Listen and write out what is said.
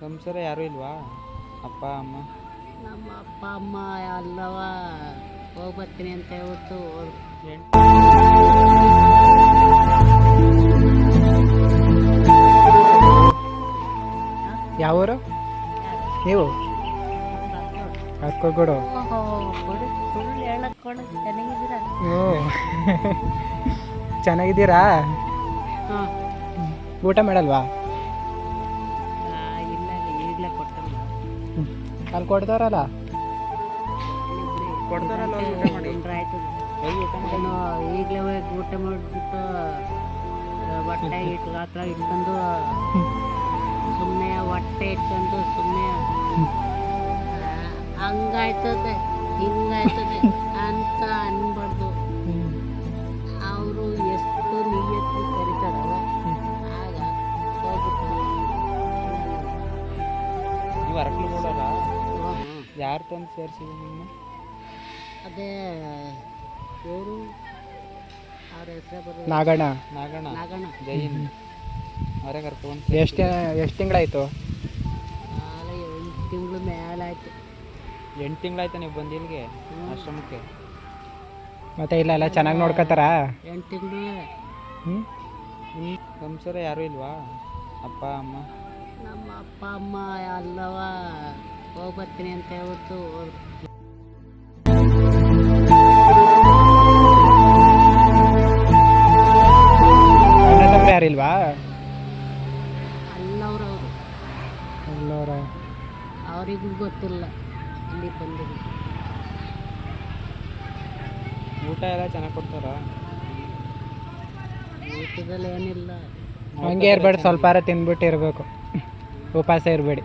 ಸಂಸಾರ ಯಾರು ಇಲ್ವಾ? ಅಪ್ಪ ಅಮ್ಮ? ನಮ್ಮ ಅಪ್ಪ ಅಮ್ಮ ಅಲ್ಲವ. ಹೋಗ್ಬರ್ತೀನಿ ಅಂತ ಹೇಳ್ಬಿಟ್ಟು ಯಾವರು? ನೀವು? ಹಾಕೋಗೋಡು ಕೊಡು ಚೆನ್ನಾಗಿದ್ದೀರಾ? ಊಟ ಮಾಡಲ್ವಾ? ಅಲ್ಲಿ ಕೊಡ್ತಾರಲ್ಲ? ಕೊಡ್ತಾರಲ್ಲ ಈಗಲೇ ಹೋಗಿ ಊಟ ಮಾಡಿಬಿಟ್ಟು ಹೊಟ್ಟೆ ಇಟ್ಟು ಗಾತ್ರ ಇಟ್ಕೊಂಡು ಸುಮ್ಮನೆ ಹೊಟ್ಟೆ ಇಟ್ಕೊಂಡು ಸುಮ್ಮನೆ ಹಂಗಾಯ್ತದೆ ಹಿಂಗಾಯ್ತದೆ ಅಂತ ಅನ್ಬಾರ್ದು. ಅವರು ಎಷ್ಟು ನಿಯತ್ತು ಕರಿತಾರಲ್ಲ ಆಗ ಹೋಗ್ಬಿಟ್ಟು ನೀವು ಅರಕಲು. ಯಾರು ತಂದು ಸೇರಿಸಿದ್ರು ನಿಮ್ಮ ಅದೇ ಇವರು ಅವ್ರ ಹೆಸರೇ ಬರೋದು. ನಾಗಣ್ಣ. ನಾಗಣ್ಣ. ನಾಗಣ್ಣ. ಜೈನ್ ಅವರೇ ಕರ್ಕೊಂಡು ಎಷ್ಟು ಎಷ್ಟು ತಿಂಗಳಾಯಿತು? ಆಲ ಎಂಟು ತಿಂಗಳು ಮೇಲಾಯ್ತು. ಎಂಟು ತಿಂಗಳಾಯ್ತು ನೀವು ಬಂದು ಇಲ್ಲಿಗೆ? ಆಶ್ರಮಕ್ಕೆ? ಮತ್ತೆ ಇಲ್ಲ ಎಲ್ಲ ಚೆನ್ನಾಗಿ ನೋಡ್ಕೋತಾರ? ಎಂಟು ತಿಂಗಳು. ಹ್ಞೂ ನಿಮ್ಮ ಸಂಸಾರ ಯಾರೂ ಇಲ್ವಾ? ಅಪ್ಪ ಅಮ್ಮ? ನಮ್ಮ ಅಪ್ಪ ಅಮ್ಮ ಅಲ್ಲವ ಹೋಗ್ಬರ್ತೀನಿ ಅಂತ ಹೇಳ್ಬಿಟ್ಟು ಹೋದ್ರು. ಯಾರಿಲ್ವಾ? ಅವರಿಗೂ ಗೊತ್ತಿಲ್ಲ ಇಲ್ಲಿ ಬಂದಿದ್ದು. ಊಟ ಎಲ್ಲ ಚೆನ್ನಾಗಿ ಕೊಡ್ತಾರ? ಊಟದಲ್ಲಿ ಏನಿಲ್ಲ. ಹಂಗೆ ಇರ್ಬೇಡಿ ಸ್ವಲ್ಪ ತಿಂದ್ಬಿಟ್ಟು ಇರಬೇಕು ಉಪವಾಸ ಇರಬೇಡಿ.